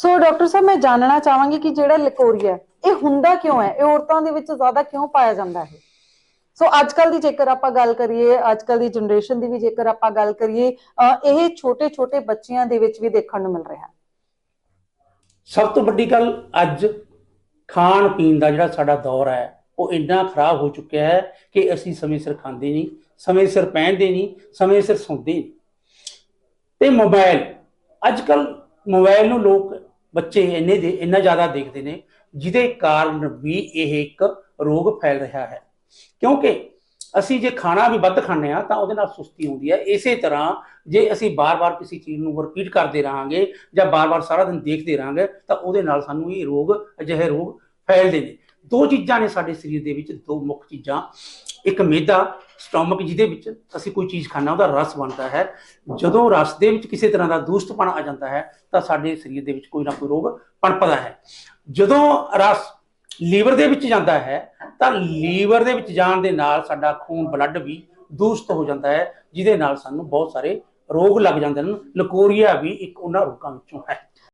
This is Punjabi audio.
ਸੋ ਡਾਕਟਰ ਸਾਹਿਬ, ਮੈਂ ਜਾਣਨਾ ਚਾਹਾਂਗੀ ਕਿ ਜਿਹੜਾ ਲਿਕੋਰੀਆ ਇਹ ਹੁੰਦਾ ਕਿਉਂ ਹੈ? ਇਹ ਔਰਤਾਂ ਦੇ ਵਿੱਚ ਜ਼ਿਆਦਾ ਕਿਉਂ ਪਾਇਆ ਜਾਂਦਾ ਹੈ? ਸੋ ਅੱਜ ਕੱਲ ਦੀ ਜੇਕਰ ਆਪਾਂ ਗੱਲ ਕਰੀਏ ਅੱਜ ਕੱਲ ਦੀ ਜਨਰੇਸ਼ਨ ਦੀ ਵੀ ਜੇਕਰ ਆਪਾਂ ਗੱਲ ਕਰੀਏ ਇਹ ਛੋਟੇ ਛੋਟੇ ਬੱਚਿਆਂ ਦੇ ਵਿੱਚ ਵੀ ਦੇਖਣ ਨੂੰ ਮਿਲ ਰਿਹਾ ਹੈ। ਸਭ ਤੋਂ ਵੱਡੀ ਗੱਲ ਅੱਜ ਖਾਣ ਪੀਣ ਦਾ ਜਿਹੜਾ ਸਾਡਾ ਦੌਰ ਹੈ, ਉਹ ਇੰਨਾ ਖਰਾਬ ਹੋ ਚੁੱਕਿਆ ਹੈ ਕਿ ਅਸੀਂ ਸਮੇਂ ਸਿਰ ਖਾਂਦੇ ਨਹੀਂ, ਸਮੇਂ ਸਿਰ ਪਹਿਨਦੇ ਨਹੀਂ, ਸਮੇਂ ਸਿਰ ਸੌਂਦੇ ਨਹੀਂ। ਤੇ ਮੋਬਾਈਲ ਅੱਜ ਕੱਲ ਮੋਬਾਈਲ ਨੂੰ ਲੋਕ ਬੱਚੇ ਇੰਨੇ ਦੇ, ਇੰਨਾ ਜ਼ਿਆਦਾ ਦੇਖਦੇ ਨੇ, ਜਿਹਦੇ ਕਾਰਨ ਵੀ ਇਹ ਇੱਕ ਰੋਗ ਫੈਲ ਰਿਹਾ ਹੈ। ਕਿਉਂਕਿ ਅਸੀਂ ਜੇ ਖਾਣਾ ਵੀ ਵੱਧ ਖਾਂਦੇ ਆ ਤਾਂ ਉਹਦੇ ਨਾਲ ਸੁਸਤੀ ਆਉਂਦੀ ਹੈ। ਇਸੇ ਤਰ੍ਹਾਂ ਜੇ ਅਸੀਂ ਬਾਰ-ਬਾਰ ਕਿਸੇ ਚੀਜ਼ ਨੂੰ ਰਿਪੀਟ ਕਰਦੇ ਰਹਾਂਗੇ ਜਾਂ ਬਾਰ-ਬਾਰ ਸਾਰਾ ਦਿਨ ਦੇਖਦੇ ਰਹਾਂਗੇ, ਤਾਂ ਉਹਦੇ ਨਾਲ ਸਾਨੂੰ ਇਹ ਰੋਗ, ਅਜਿਹੇ ਰੋਗ ਫੈਲਦੇ ਨੇ। ਦੋ ਚੀਜ਼ਾਂ ਨੇ ਸਾਡੇ ਸਰੀਰ ਦੇ ਵਿੱਚ, ਦੋ ਮੁੱਖ ਚੀਜ਼ਾਂ। ਇੱਕ ਮੈਦਾ ਸਟੋਮਕ ਜਿਹਦੇ ਵਿੱਚ ਅਸੀਂ ਕੋਈ ਚੀਜ਼ ਖਾਣਾ ਉਹਦਾ ਰਸ ਬਣਦਾ ਹੈ। ਜਦੋਂ ਰਸ ਦੇ ਵਿੱਚ ਕਿਸੇ ਤਰ੍ਹਾਂ ਦਾ ਦੂਸ਼ਤਪਣ ਆ ਜਾਂਦਾ ਹੈ, ਤਾਂ ਸਾਡੇ ਸਰੀਰ ਦੇ ਵਿੱਚ ਕੋਈ ਨਾ ਕੋਈ ਰੋਗ ਪਣਪਦਾ ਹੈ। ਜਦੋਂ ਰਸ ਲੀਵਰ ਦੇ ਵਿੱਚ ਜਾਂਦਾ ਹੈ, ਤਾਂ ਲੀਵਰ ਦੇ ਵਿੱਚ ਜਾਣ ਦੇ ਨਾਲ ਸਾਡਾ ਖੂਨ, ਬਲੱਡ ਵੀ ਦੂਸ਼ਿਤ ਹੋ ਜਾਂਦਾ ਹੈ, ਜਿਹਦੇ ਨਾਲ ਸਾਨੂੰ ਬਹੁਤ ਸਾਰੇ ਰੋਗ ਲੱਗ ਜਾਂਦੇ ਹਨ। ਲਕੋਰੀਆ ਵੀ ਇੱਕ ਉਹਨਾਂ ਰੋਗਾਂ ਵਿੱਚੋਂ ਹੈ।